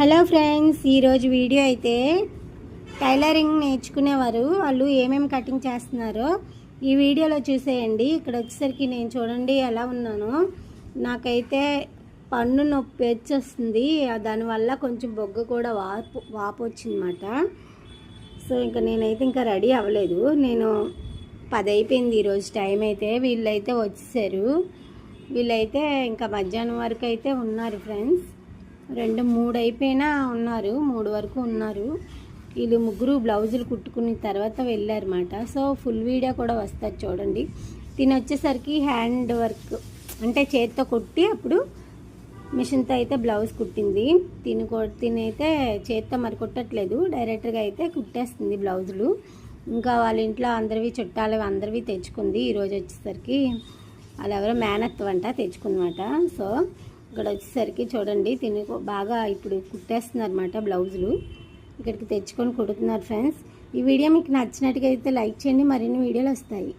Hello friends ఈరోజు video అయితే tailoring నేర్చుకునేవారు. వాళ్ళు ఏమేమి కటింగ్ చేస్తున్నారో ఈ వీడియోలో చూసేయండి. ఇక్కడ వచ్చేసరికి నేను చూడండి ఎలా ఉన్నాను. నాకైతే పన్ను నొప్పి వచ్చేస్తుంది. దానివల్ల కొంచెం బొగ్గ కూడా వాపు వాపు వచ్చిందన్నమాట సో ఇంకా నేనైతే ఇంకా రెడీ అవ్వలేదు. నేను పది అయిపోయింది ఈరోజు టైం అయితే. వీళ్ళైతే వచ్చేసారు. వీళ్ళైతే ఇంకా మధ్యాహ్నం వరకు అయితే ఉన్నారు ఫ్రెండ్స్. రెండు మూడు అయిపోయినా ఉన్నారు మూడు వరకు ఉన్నారు. వీళ్ళు ముగ్గురు బ్లౌజులు కుట్టుకున్న తర్వాత వెళ్ళారన్నమాట. సో ఫుల్ వీడియో కూడా వస్తుంది చూడండి. తిని వచ్చేసరికి హ్యాండ్ వర్క్ అంటే చేతితో కుట్టి అప్పుడు మిషన్తో అయితే బ్లౌజ్ కుట్టింది. తిని కొ- తిని చేతితో మరి కుట్టట్లేదు. డైరెక్ట్గా అయితే కుట్టేస్తుంది బ్లౌజులు. ఇంకా వాళ్ళ ఇంట్లో అందరివి చుట్టాలు అందరివి తెచ్చుకుంది. ఈరోజు వచ్చేసరికి వాళ్ళు ఎవరో మేనత్త వంట తెచ్చుకుందన్నమాట. సో ఇక్కడ వచ్చేసరికి చూడండి తిని బాగా ఇప్పుడు కుట్టేస్తున్నారన్నమాట బ్లౌజులు. ఇక్కడికి తెచ్చుకొని కుడుతున్నారు ఫ్రెండ్స్. ఈ వీడియో మీకు నచ్చినట్టుగా అయితే లైక్ చేయండి మరిన్ని వీడియోలు వస్తాయి.